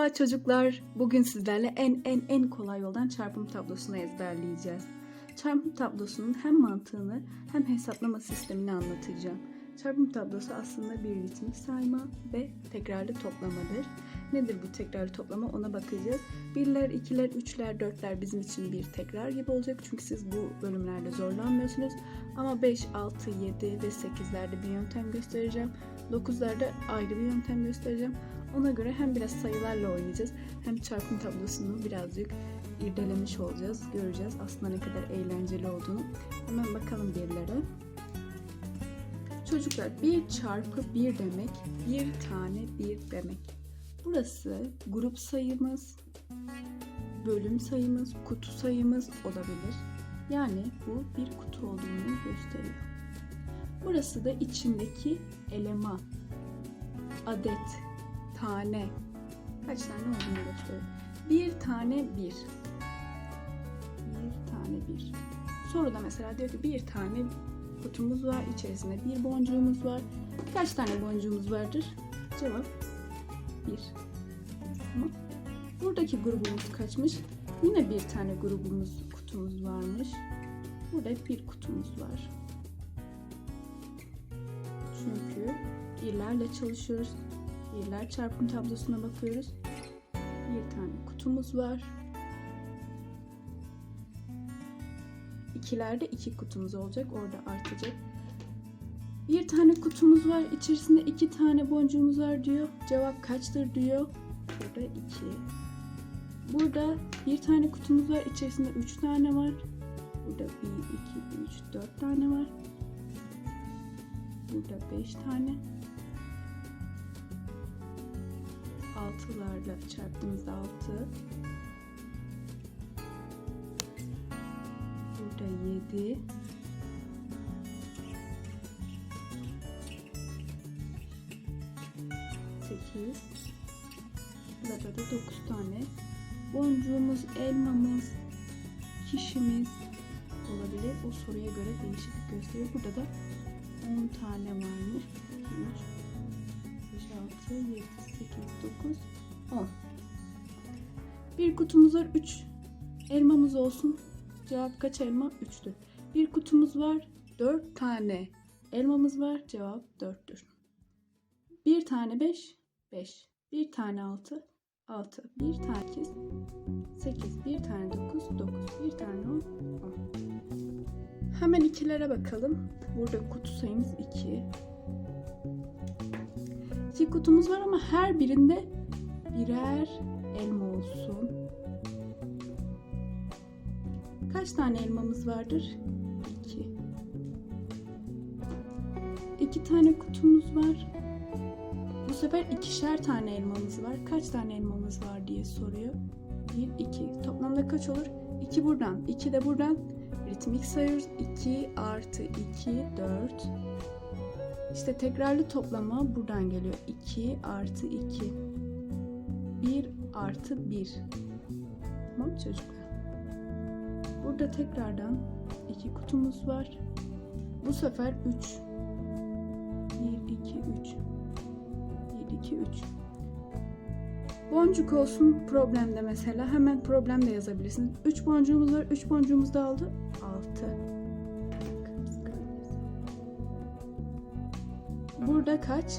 Merhaba çocuklar. Bugün sizlerle en en en kolay yoldan çarpım tablosunu ezberleyeceğiz. Çarpım tablosunun hem mantığını hem hesaplama sistemini anlatacağım. Çarpım tablosu aslında bir ritmik sayma ve tekrarlı toplamadır. Nedir bu tekrarlı toplama ona bakacağız. Birler, ikiler, üçler, dörtler bizim için bir tekrar gibi olacak. Çünkü siz bu bölümlerde zorlanmıyorsunuz. Ama 5, 6, 7 ve 8'lerde bir yöntem göstereceğim. 9'larda ayrı bir yöntem göstereceğim. Ona göre hem biraz sayılarla oynayacağız hem çarpım tablosunu birazcık irdelemiş olacağız. Göreceğiz aslında ne kadar eğlenceli olduğunu. Hemen bakalım birlere. Çocuklar bir çarpı bir demek bir tane bir demek. Burası grup sayımız, bölüm sayımız, kutu sayımız olabilir. Yani bu bir kutu olduğunu gösteriyor. Burası da içindeki eleman, adet, tane. Kaç tane olduğunu gösteriyor. Bir tane bir. Bir tane bir. Soruda mesela diyor ki bir tane kutumuz var. içerisinde bir boncuğumuz var. Kaç tane boncuğumuz vardır? Cevap bir. Tamam. Buradaki grubumuz kaçmış? Yine bir tane grubumuz, kutumuz varmış. Burada bir kutumuz var. Çünkü birlerle çalışıyoruz. Birler çarpım tablosuna bakıyoruz. Bir tane kutumuz var. İkilerde iki kutumuz olacak. Orada artacak. Bir tane kutumuz var. İçerisinde iki tane boncuğumuz var diyor. Cevap kaçtır diyor. Burada iki. Burada bir tane kutumuz var. İçerisinde üç tane var. Burada bir, iki, üç, dört tane var. Burada beş tane. Altılarla çarptığımızda altı. Burada yedi. Sekiz. Burada da dokuz tane. Boncuğumuz, elmamız, kişimiz olabilir. O soruya göre değişiklik gösteriyor. Burada da 10 tane varmış. 2, 3, 5, 6, 7, 8, 9, 10. Bir kutumuz var 3. Elmamız olsun. Cevap kaç elma? 3'tü. Bir kutumuz var 4 tane. Elmamız var. Cevap 4'tür. Bir tane 5, 5. Bir tane 6, 6. Bir tane 8, 8. Bir tane 9, 9. Bir tane 10, 10. Hemen ikilere bakalım. Burada kutu sayımız 2. İki kutumuz var ama her birinde birer elma olsun. Kaç tane elmamız vardır? 2. İki tane kutumuz var. Sefer ikişer tane elmamız var. Kaç tane elmamız var diye soruyor. 1, 2. Toplamda kaç olur? 2 buradan, 2 de buradan. Ritmik sayıyoruz. 2 artı 2, 4. İşte tekrarlı toplama buradan geliyor. 2 artı 2. 1 artı 1. Tamam çocuklar. Burada tekrardan iki kutumuz var. Bu sefer 3. 1, 2, 3. 1, 2, 3. Boncuk olsun problemde mesela. Hemen problemde yazabilirsiniz. 3 boncuğumuz var. 3 boncuğumuz da aldı. 6. Burada kaç?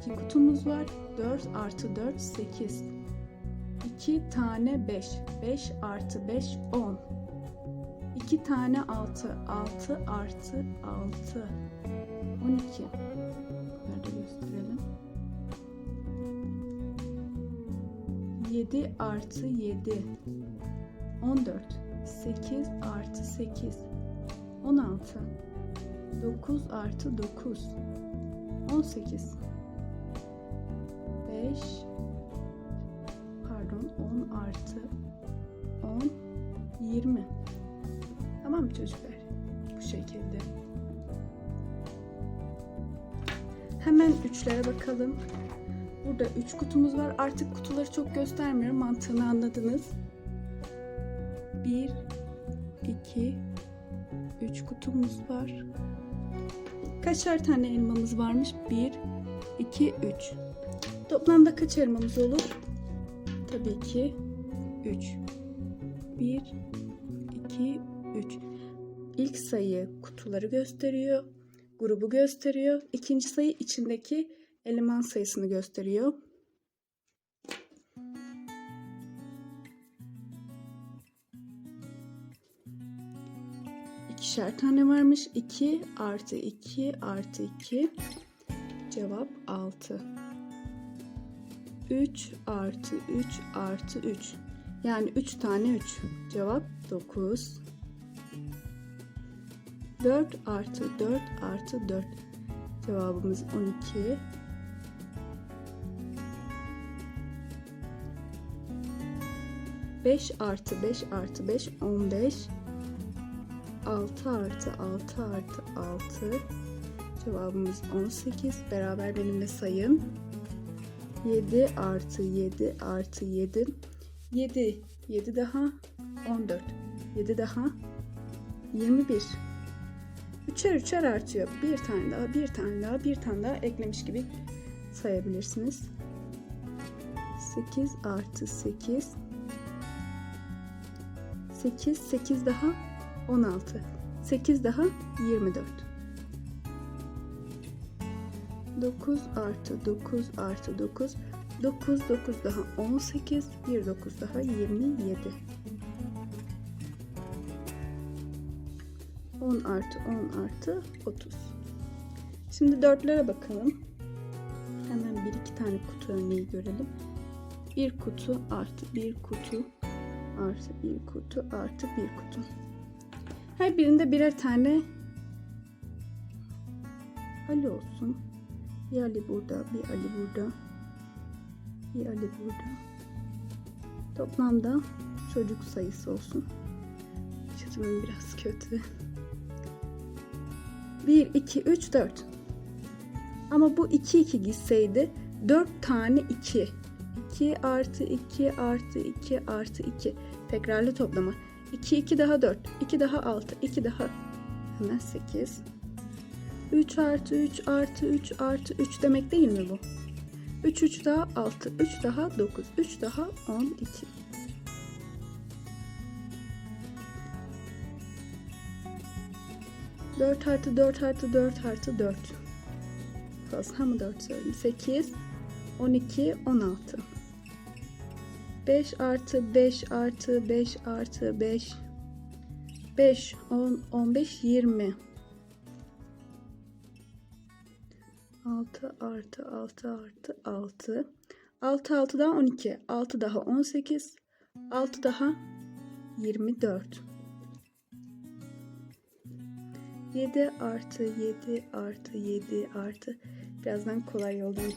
2 kutumuz var. 4 artı 4 8. 2 tane 5. 5 artı 5 10. 2 tane 6. 6 artı 6. 12. 7 artı 7 14 8 artı 8 16 9 artı 9 18 5 pardon 10 artı 10 20 Tamam mı çocuklar? Bu şekilde. Hemen üçlere bakalım. Burada 3 kutumuz var. Artık kutuları çok göstermiyorum. Mantığını anladınız. 1 2 3 kutumuz var. Kaçar tane elmamız varmış? 1 2 3. Toplamda kaç elmamız olur? Tabii ki 3. 1, 2, 3. İlk sayı kutuları gösteriyor. Grubu gösteriyor. İkinci sayı içindeki eleman sayısını gösteriyor. İkişer tane varmış. 2 artı 2 artı 2. Cevap 6. 3 artı 3 artı 3. Yani 3 tane 3. Cevap 9. 4 artı 4 artı 4. Cevabımız 12. Beş artı beş artı beş on beş. Altı artı altı artı altı. Cevabımız on sekiz. Beraber benimle sayın. 7 artı 7 artı 7 7 7 daha 14 7 daha 21 Üçer üçer artıyor. Bir tane daha bir tane daha bir tane daha eklemiş gibi sayabilirsiniz. 8 artı 8 8 8 daha 16 8 daha 24 9 artı 9 artı 9 9 9 daha 18 1 9 daha 27 10 artı 10 artı 30 şimdi dörtlere bakalım. Hemen bir iki tane kutu örneği görelim. Bir kutu artı bir kutu artı bir kutu artı bir kutu her birinde birer tane Ali olsun bir Ali burada, bir Ali burada. Bir Ali burada. Toplamda çocuk sayısı olsun. Çizimim biraz kötü. 1, 2, 3, 4. Ama bu 2, 2 gitseydi 4 tane 2. 2 artı 2 artı 2 artı 2. Tekrarlı toplama. 2, 2 daha 4. 2 daha 6. 2 daha hemen 8. 3 artı 3 artı 3 artı 3 demek değil mi bu? 3 3 daha 6, 3 daha 9, 3 daha 12. Dört artı dört artı dört artı dört. Fazla mı dört söyledim? Sekiz, on iki, on altı. Beş artı beş artı beş artı beş. Beş, on, on beş, yirmi. 6 artı 6 artı 6. 6 6 daha 12. 6 daha 18. 6 daha 24. 7 artı 7 artı 7 artı birazdan kolay yoldan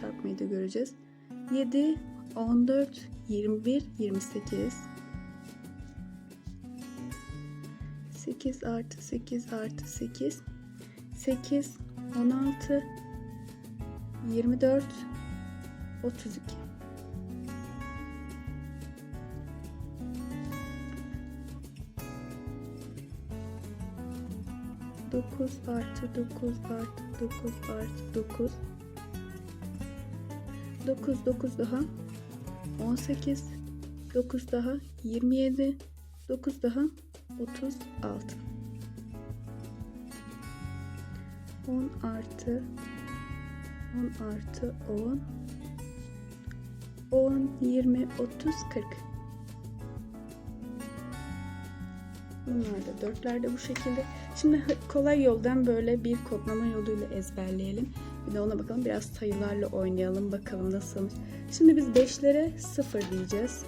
çarpmayı da göreceğiz. 7 14 21 28 8 artı 8 artı 8 8 16 24 32 9 artı 9 artı 9 artı 9 9 9 daha 18 9 daha 27 9 daha 36 10 artı 10 artı 10 10 20 30 40 Bunlar da dörtlerde bu şekilde. Şimdi kolay yoldan böyle bir kodlama yoluyla ezberleyelim. Bir de ona bakalım biraz sayılarla oynayalım bakalım nasıl. Şimdi biz 5'lere 0 diyeceğiz.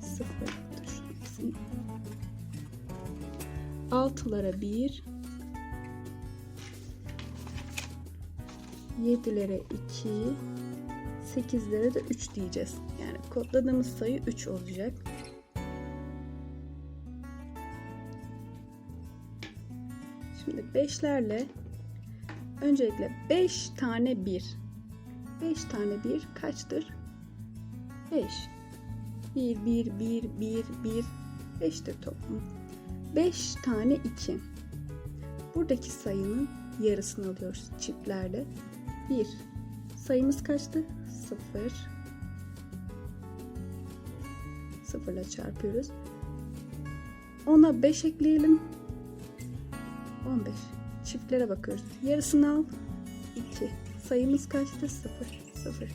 0 6'lara 1 7'lere 2 8'lere de 3 diyeceğiz. Yani kodladığımız sayı 3 olacak. Şimdi 5'lerle öncelikle 5 tane 1. 5 tane 1 kaçtır? 5. 1 1 1 1 1 5'tir toplam. 5 tane 2. Buradaki sayının yarısını alıyoruz çiftlerde. 1 sayımız kaçtı? 0. 0 ile çarpıyoruz. Ona 5 ekleyelim. 15. Çiftlere bakıyoruz. Yarısını al. 2. Sayımız kaçtı? 0. 0.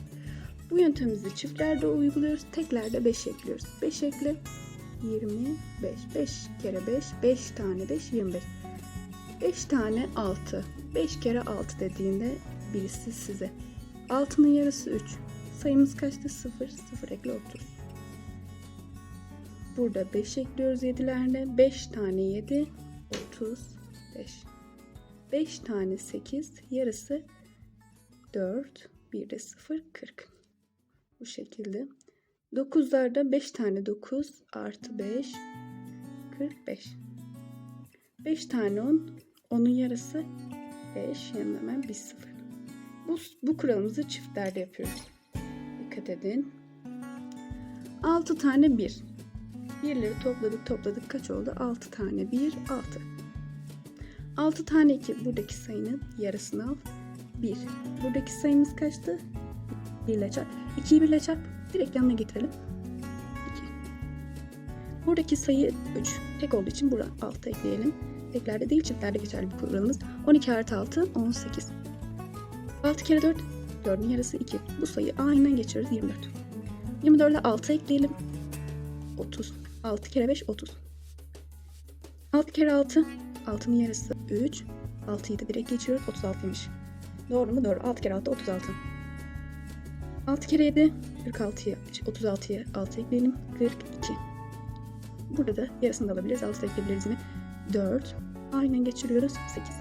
Bu yöntemimizi çiftlerde uyguluyoruz. Teklerde 5 ekliyoruz. 5 ekle. 25. 5 kere 5. 5 tane 5. 25. 5 tane 6. 5 kere 6 dediğinde birisi size. 6'nın yarısı 3. Sayımız kaçtı? 0. 0 ekle 30. Burada 5 ekliyoruz 7'lerle. 5 tane 7. 35. 5 tane 8. Yarısı 4. Bir de 0. 40. Bu şekilde. 9'larda 5 tane 9 artı 5. 45. 5 tane 10. Onun yarısı 5. Yanına hemen bir 0. Bu, bu kuralımızı çiftlerde yapıyoruz. Dikkat edin. 6 tane 1. Birleri topladık topladık kaç oldu? 6 tane 1 6. 6 tane 2 buradaki sayının yarısını al. 1. Buradaki sayımız kaçtı? 1 ile çarp. 2'yi 1 ile çarp. Direkt yanına getirelim. 2. Buradaki sayı 3. Tek olduğu için buraya 6 ekleyelim. Teklerde değil çiftlerde geçerli bir kuralımız. 12 artı 6 18. 6 kere 4 4'ün yarısı 2. Bu sayıyı aynen geçiyoruz 24. 24 ile 6 ekleyelim. 30. 6 kere 5 30. 6 kere 6 6'nın yarısı 3. 6'yı da direkt geçiyoruz 36'ymış. Doğru mu? Doğru. 6 kere 6 36. 6 kere 7 46'ya 36'ya 6 ekleyelim. 42. Burada da yarısını da alabiliriz. 6 ekleyebiliriz yine. 4. Aynen geçiriyoruz. 8.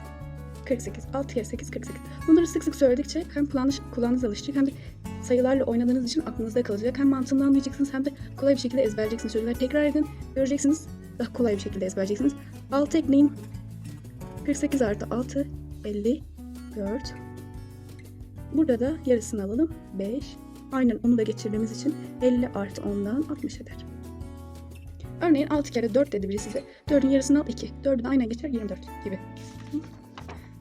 48. 6 kere 8 48. Bunları sık sık söyledikçe hem kulağınız, alışacak hem de sayılarla oynadığınız için aklınızda kalacak. Hem mantığını anlayacaksınız hem de kolay bir şekilde ezberleyeceksiniz. Çocuklar tekrar edin. Göreceksiniz. Daha kolay bir şekilde ezberleyeceksiniz. 6 ekleyin. 48 artı 6 54. Burada da yarısını alalım. 5. Aynen onu da geçirdiğimiz için 50 artı 10'dan 60 eder. Örneğin 6 kere 4 dedi biri size. 4'ün yarısını al 2. 4'ü de aynen geçer 24 gibi.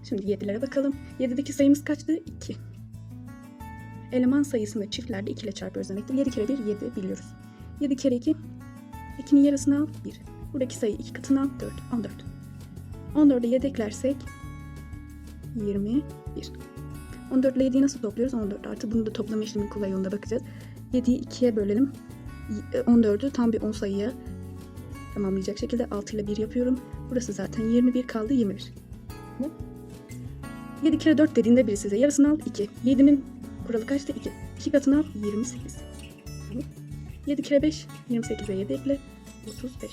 Şimdi 7'lere bakalım. 7'deki sayımız kaçtı? 2. Eleman sayısını çiftlerde 2 ile çarpıyoruz demektir. 7 kere 1 7 biliyoruz. 7 kere 2 2'nin yarısını al 1. Buradaki sayı 2 katını al 4. 14. 14'e 7 eklersek 21. 14 ile 7'yi nasıl topluyoruz? 14 artı bunu da toplama işleminin kolay yolunda bakacağız. 7'yi 2'ye bölelim. 14'ü tam bir 10 sayıya tamamlayacak şekilde 6 ile 1 yapıyorum. Burası zaten 21 kaldı 21. 7 kere 4 dediğinde biri size yarısını al 2. 7'nin kuralı kaçtı? 2. 2 katını al 28. 7 kere 5 28'e 7 ekle 35.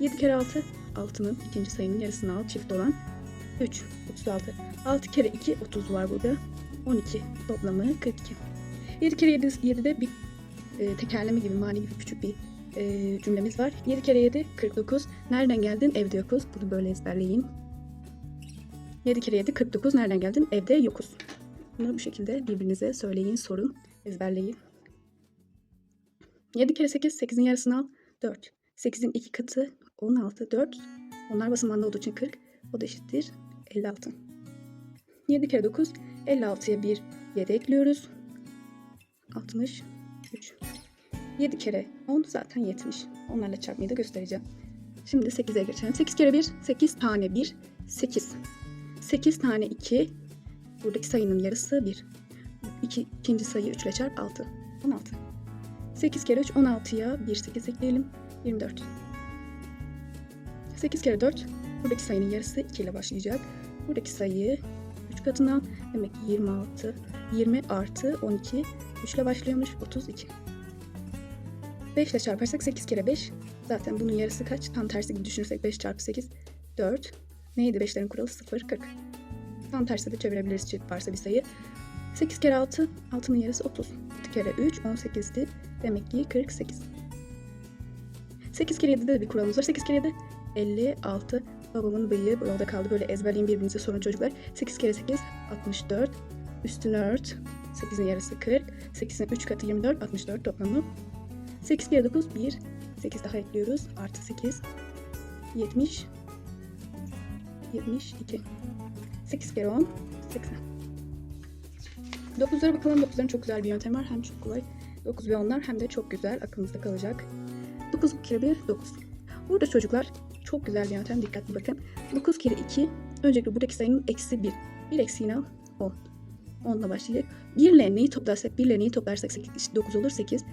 7 kere 6 6'nın ikinci sayının yarısını al çift olan 3 36. 6 kere 2 30 var burada. 12 toplamı 42. 7 kere 7 7'de bir e, tekerleme gibi mani gibi küçük bir e, cümlemiz var. 7 kere 7 49. Nereden geldin? Evde yokuz. Bunu böyle ezberleyin. 7 kere 7 49. Nereden geldin? Evde yokuz. Bunu bu şekilde birbirinize söyleyin, sorun, ezberleyin. 7 kere 8, 8'in yarısını al. 4. 8'in 2 katı 16, 4. Onlar basamanda olduğu için 40. O da eşittir 56. 7 kere 9, 56'ya bir 7 ekliyoruz. 63. 7 kere 10 zaten 70. Onlarla çarpmayı da göstereceğim. Şimdi 8'e geçelim. 8 kere 1, 8 tane 1, 8. 8 tane 2, buradaki sayının yarısı 1. İki, ikinci sayı 3 ile çarp 6. 16. 8 kere 3, 16'ya 1, 8 ekleyelim. 24. 8 kere 4, buradaki sayının yarısı 2 ile başlayacak. Buradaki sayıyı 3 katına demek ki 26. 20 artı 12, 3 ile başlıyormuş 32. 5 ile çarparsak 8 kere 5. Zaten bunun yarısı kaç? Tam tersi gibi düşünürsek 5 çarpı 8. 4. Neydi 5'lerin kuralı? 0, 40. Tam tersi de çevirebiliriz çift varsa bir sayı. 8 kere 6, 6'nın yarısı 30. 6 kere 3, 18'di. Demek ki 48. 8 kere 7'de de bir kuralımız var. 8 kere 7, 56. Babamın bıyığı yolda kaldı. Böyle ezberleyin birbirinize sorun çocuklar. 8 kere 8, 64. Üstünü ört. 8'in yarısı 40. 8'in 3 katı 24, 64 toplamı. 8 kere 9, 1. 8 daha ekliyoruz. Artı 8. 70. 72. 8 kere 10, 80. 9'lara bakalım. 9'ların çok güzel bir yöntemi var. Hem çok kolay 9 ve 10'lar hem de çok güzel aklınızda kalacak. 9 kere 1 9. Burada çocuklar çok güzel bir yöntem. Dikkatli bakın. 9 kere 2 öncelikle buradaki sayının eksi 1. 1 eksiğini al 10. 10 ile başlayacak. 1 ile neyi toplarsak 1 ile neyi toplarsak 8, 9 olur 8.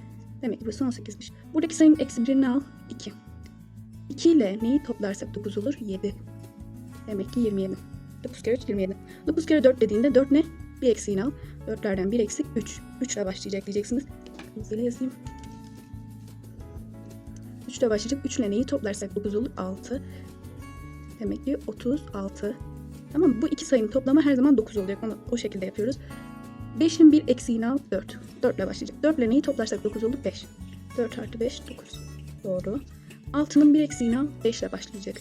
Demek ki burası 18'miş. Buradaki sayının eksi 1'ini al 2. 2 ile neyi toplarsak 9 olur 7. Demek ki 27. 9 kere 3 27. 9 kere 4 dediğinde 4 ne? Bir eksiğini al. 4'lerden bir eksik 3. 3 ile başlayacak diyeceksiniz. Hızlı yazayım. 3 ile başlayacak. 3 ile neyi toplarsak 9 olur 6. Demek ki 36. Tamam? Bu iki sayının toplamı her zaman 9 olacak. Onu o şekilde yapıyoruz. 5'in bir eksiğini al 4. 4 ile başlayacak. 4 ile neyi toplarsak 9 olur 5. 4 artı 5 9. Doğru. 6'nın bir eksiğini al 5 ile başlayacak.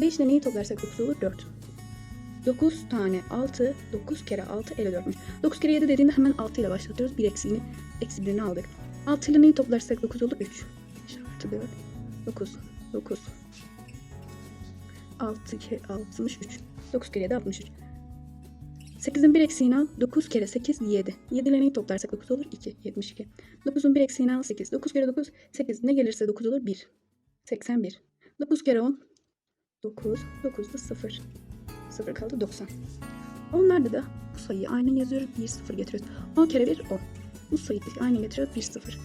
5 ile neyi toplarsak 9 olur 4. 9 tane 6, 9 kere 6 54'müş. 9 kere 7 dediğinde hemen 6 ile başlatıyoruz. Bir eksiğini, eksi birini aldık. 6 ile neyi toplarsak 9 olur 3. 5 artı 4, 9, 9. 6 kere 63. 9 kere 7 63. 8'in bir eksiğini al. 9 kere 8 7. 7 ile neyi toplarsak 9 olur? 2. 72. 9'un bir eksiğini al 8. 9 kere 9 8. Ne gelirse 9 olur? 1. 81. 9 kere 10 9. 9 da 0. 0 kaldı 90. Onlarda da bu sayıyı aynı yazıyoruz. 1 0 getiriyoruz. 10 kere 1 10. Bu sayıyı aynı getiriyoruz. 1 0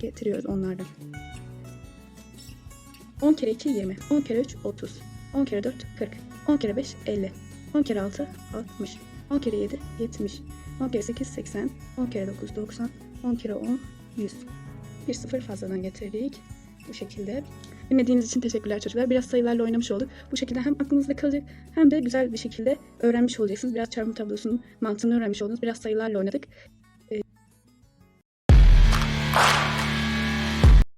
getiriyoruz onlardan. 10 kere 2 20. 10 kere 3 30. 10 kere 4 40. 10 kere 5 50. 10 kere 6 60. 10 kere 7 70. 10 kere 8 80. 10 kere 9 90. 10 kere 10 100. Bir sıfır fazladan getirdik. Bu şekilde. Dinlediğiniz için teşekkürler çocuklar. Biraz sayılarla oynamış olduk. Bu şekilde hem aklınızda kalacak hem de güzel bir şekilde öğrenmiş olacaksınız. Biraz çarpım tablosunun mantığını öğrenmiş oldunuz. Biraz sayılarla oynadık.